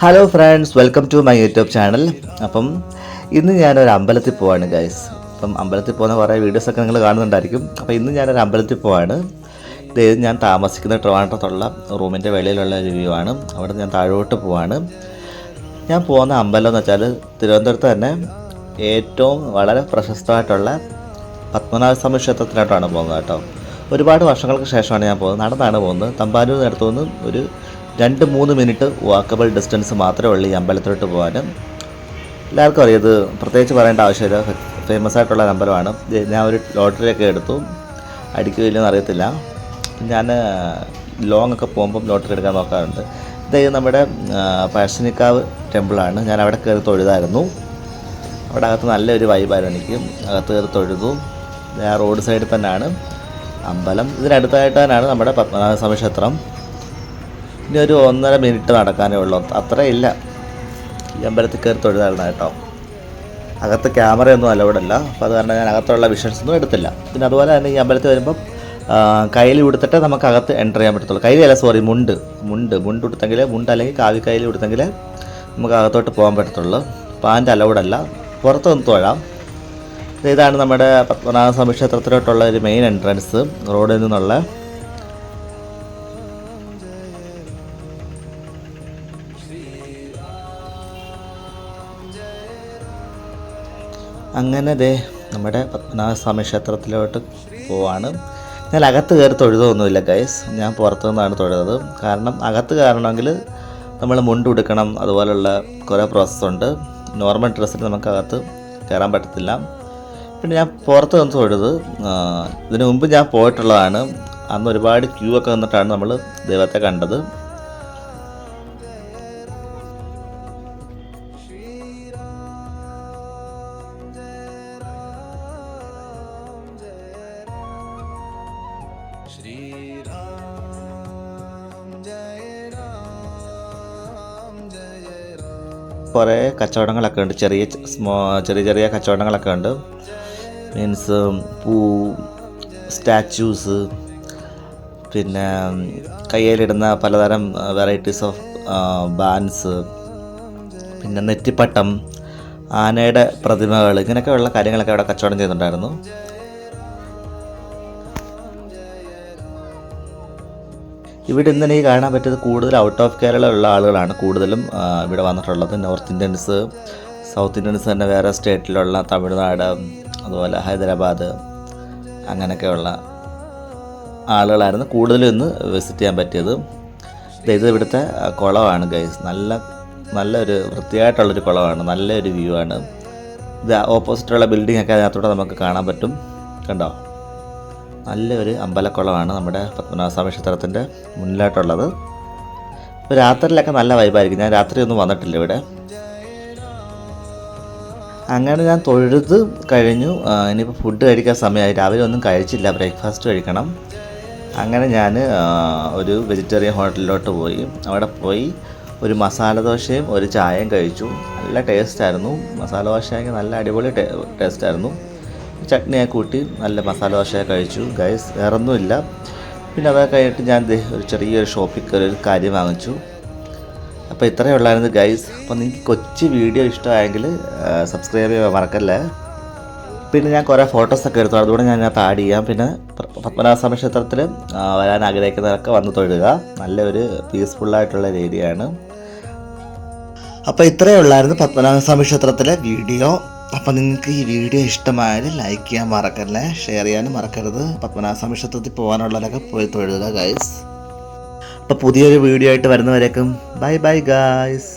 Hello friends welcome to my YouTube channel അപ്പം ഇന്ന് ഞാനൊരു അമ്പലത്തിൽ പോവാണ് ഗൈസ് അപ്പം അമ്പലത്തിൽ പോകുന്ന കുറേ വീഡിയോസൊക്കെ നിങ്ങൾ കാണുന്നുണ്ടായിരിക്കും. അപ്പോൾ ഇന്ന് ഞാനൊരു അമ്പലത്തിൽ പോവാണ്. ഇത് ഞാൻ താമസിക്കുന്ന ട്രിവാൻഡ്രത്തുള്ള റൂമിന്റെ വെളിയിലുള്ള ഒരു വ്യൂ ആണ്. അവിടെ ഞാൻ താഴോട്ട് പോവാണ്. ഞാൻ പോകുന്ന അമ്പലം എന്ന് വെച്ചാൽ തിരുവനന്തപുരത്ത് തന്നെ ഏറ്റവും വളരെ പ്രശസ്തമായിട്ടുള്ള പത്മനാഭ സ്വാമി ക്ഷേത്രത്തിലോട്ടാണ് പോകുന്നത് കേട്ടോ. ഒരുപാട് വർഷങ്ങൾക്ക് ശേഷമാണ് ഞാൻ പോകുന്നത്. നടന്നാണ് പോകുന്നത്. തമ്പാനൂർ അടുത്തു നിന്ന് ഒരു രണ്ട് മൂന്ന് മിനിറ്റ് വാക്കബിൾ ഡിസ്റ്റൻസ് മാത്രമേ ഉള്ളൂ ഈ അമ്പലത്തിലോട്ട് പോകാൻ എല്ലാവർക്കും അറിയാം ഇത് പ്രത്യേകിച്ച് പറയേണ്ട ആവശ്യമില്ല. ഫേമസ് ആയിട്ടുള്ള അമ്പലമാണ്. ഞാൻ ഒരു ലോട്ടറിയൊക്കെ എടുത്തു. അടിക്കുകയില്ലെന്ന് അറിയത്തില്ല. ഞാൻ ലോങ് ഒക്കെ പോകുമ്പം ലോട്ടറി എടുക്കാൻ നോക്കാറുണ്ട്. ഇത് നമ്മുടെ പഴശ്ശിനിക്കാവ് ടെമ്പിളാണ് ഞാൻ അവിടെ കയറി തൊഴുതായിരുന്നു. അവിടെ അകത്ത് നല്ലൊരു വൈബായിരുന്നു എനിക്ക്. അകത്ത് കയറി തൊഴുതു. റോഡ് സൈഡിൽ തന്നെയാണ് അമ്പലം. ഇതിനടുത്തായിട്ട് തന്നെയാണ് നമ്മുടെ പത്മനാഭസ്വാമി ക്ഷേത്രം. ഇനി ഒരു ഒന്നര മിനിറ്റ് നടക്കാനേ ഉള്ളൂ. അത്രയില്ല. ഈ അമ്പലത്തിൽ കയറി തൊഴുതായിരുന്നു കേട്ടോ അകത്ത് ക്യാമറയൊന്നും അലൗഡ് അല്ല അപ്പോൾ അത് കാരണം ഞാൻ അകത്തുള്ള വിഷൻസ് ഒന്നും എടുത്തില്ല. പിന്നെ അതുപോലെ തന്നെ ഈ അമ്പലത്തിൽ വരുമ്പം കയ്യിൽ ഉടുത്തിട്ടേ നമുക്ക് അകത്ത് എന്റർ ചെയ്യാൻ പറ്റത്തുള്ളൂ. കയ്യിലല്ല സോറി മുണ്ട്. മുണ്ട്. മുണ്ട് ഉടുത്തെങ്കിൽ മുണ്ട് അല്ലെങ്കിൽ കാവി കയ്യിൽ ഉടുത്തെങ്കിൽ നമുക്ക് അകത്തോട്ട് പോകാൻ പറ്റത്തുള്ളൂ. പാന്റ് അലൗഡ് അല്ല പുറത്ത് തൊഴാം. ഇതാണ് നമ്മുടെ പത്മനാഭസ്വാമി ക്ഷേത്രത്തിലോട്ടുള്ള ഒരു മെയിൻ എൻട്രൻസ് റോഡിൽ നിന്നുള്ള അങ്ങനെ ദേ നമ്മുടെ പത്മനാഭസ്വാമി ക്ഷേത്രത്തിലോട്ട് പോവാണ്. ഞാൻ അകത്ത് കയറി തൊഴുതൊന്നുമില്ല ഗൈസ് ഞാൻ പുറത്തു നിന്നാണ് തൊഴുതത് കാരണം അകത്ത് കയറണമെങ്കിൽ നമ്മൾ മുണ്ട് ഉടുക്കണം അതുപോലുള്ള കുറേ പ്രോസസ്സുണ്ട് നോർമൽ ഡ്രസ്സിൽ നമുക്ക് അകത്ത് കയറാൻ പറ്റത്തില്ല. പിന്നെ ഞാൻ പുറത്ത് നിന്ന് തൊഴുത് ഇതിനു മുമ്പ് ഞാൻ പോയിട്ടുള്ളതാണ്. അന്ന് ഒരുപാട് ക്യൂ ഒക്കെ നിന്നിട്ടാണ് നമ്മൾ ദൈവത്തെ കണ്ടത്. കുറേ കച്ചവടങ്ങളൊക്കെ ഉണ്ട്. ചെറിയ ചെറിയ ചെറിയ കച്ചവടങ്ങളൊക്കെ ഉണ്ട്. മീൻസ് പൂ സ്റ്റാച്യൂസ് പിന്നെ കയ്യിലിടുന്ന പലതരം വെറൈറ്റീസ് ഓഫ് ബാൻസ് പിന്നെ നെറ്റിപ്പട്ടം ആനയുടെ പ്രതിമകൾ ഇങ്ങനെയൊക്കെയുള്ള കാര്യങ്ങളൊക്കെ അവിടെ കച്ചവടം ചെയ്യുന്നുണ്ടായിരുന്നു ഇവിടെ ഇന്ന് എനിക്ക് കാണാൻ പറ്റിയത് കൂടുതൽ ഔട്ട് ഓഫ് കേരള ഉള്ള ആളുകളാണ്. കൂടുതലും ഇവിടെ വന്നിട്ടുള്ളത് നോർത്ത് ഇന്ത്യൻസ് സൗത്ത് ഇന്ത്യൻസ് തന്നെ വേറെ സ്റ്റേറ്റിലുള്ള തമിഴ്നാട് അതുപോലെ ഹൈദരാബാദ് അങ്ങനെയൊക്കെയുള്ള ആളുകളായിരുന്നു കൂടുതലും ഇന്ന് വിസിറ്റ് ചെയ്യാൻ പറ്റിയത്. ഇത് ഇവിടുത്തെ കുളമാണ് ഗൈസ് നല്ല നല്ലൊരു വൃത്തിയായിട്ടുള്ളൊരു കുളമാണ്. നല്ലൊരു വ്യൂ ആണ്. ഇത് ഓപ്പോസിറ്റുള്ള ബിൽഡിംഗ് ഒക്കെ അതിനകത്തൂടെ നമുക്ക് കാണാൻ പറ്റും. കണ്ടോ? നല്ലൊരു അമ്പലക്കുളമാണ് നമ്മുടെ പത്മനാഭസ്വാമി ക്ഷേത്രത്തിന്റെ മുന്നിലായിട്ടുള്ളത്. ഇപ്പോൾ രാത്രിയിലൊക്കെ നല്ല വൈബായിരിക്കും. ഞാൻ രാത്രി ഒന്നും വന്നിട്ടില്ല ഇവിടെ. അങ്ങനെ ഞാൻ തൊഴുത് കഴിഞ്ഞു. ഇനിയിപ്പോൾ ഫുഡ് കഴിക്കാൻ സമയമായി. രാവിലെ ഒന്നും കഴിച്ചില്ല. ബ്രേക്ക്ഫാസ്റ്റ് കഴിക്കണം. അങ്ങനെ ഞാൻ ഒരു വെജിറ്റേറിയൻ ഹോട്ടലിലോട്ട് പോയി. അവിടെ പോയി ഒരു മസാല ദോശയും ഒരു ചായയും കഴിച്ചു. നല്ല ടേസ്റ്റായിരുന്നു മസാല ദോശയൊക്കെ നല്ല അടിപൊളി ടേസ്റ്റായിരുന്നു ചട്നിയൊക്കെ കൂട്ടി നല്ല മസാല ദോശയൊക്കെ കഴിച്ചു. ഗൈസ് വേറൊന്നുമില്ല. പിന്നെ അതൊക്കെ കഴിഞ്ഞിട്ട് ഞാൻ ഒരു ചെറിയൊരു ഷോപ്പിൽ കയറി ഒരു കാര്യം വാങ്ങിച്ചു. അപ്പോൾ ഇത്രയേ ഉള്ളായിരുന്നു ഗൈസ് അപ്പോൾ നിങ്ങൾക്ക് കൊച്ചു വീഡിയോ ഇഷ്ടമായെങ്കിൽ സബ്സ്ക്രൈബ് ചെയ്യാൻ മറക്കല്ലേ. പിന്നെ ഞാൻ കുറേ ഫോട്ടോസൊക്കെ എടുത്തു. അതുകൂടെ ഞാൻ അതിനകത്ത് ആഡ് ചെയ്യാം. പിന്നെ പത്മനാഭ പത്മനാഭസ്വാമി ക്ഷേത്രത്തിൽ വരാൻ ആഗ്രഹിക്കുന്നവരൊക്കെ വന്ന് തൊഴുക. നല്ലൊരു പീസ്ഫുള്ളായിട്ടുള്ള രീതിയാണ്. അപ്പോൾ ഇത്രയേ ഉള്ളായിരുന്നു പത്മനാഭസ്വാമി ക്ഷേത്രത്തിലെ വീഡിയോ. അപ്പോൾ നിങ്ങൾക്ക് ഈ വീഡിയോ ഇഷ്ടമായാൽ ലൈക്ക് ചെയ്യാൻ മറക്കല്ലേ? ഷെയർ ചെയ്യാനും മറക്കരുത്. പത്മനാഭസ്വാമി ക്ഷേത്രത്തിൽ പോകാനുള്ളവരൊക്കെ പോയി തൊഴുക ഗൈസ് അപ്പോൾ പുതിയൊരു വീഡിയോ ആയിട്ട് വരുന്നവരേക്കും ബൈ ബൈ ഗായ്സ്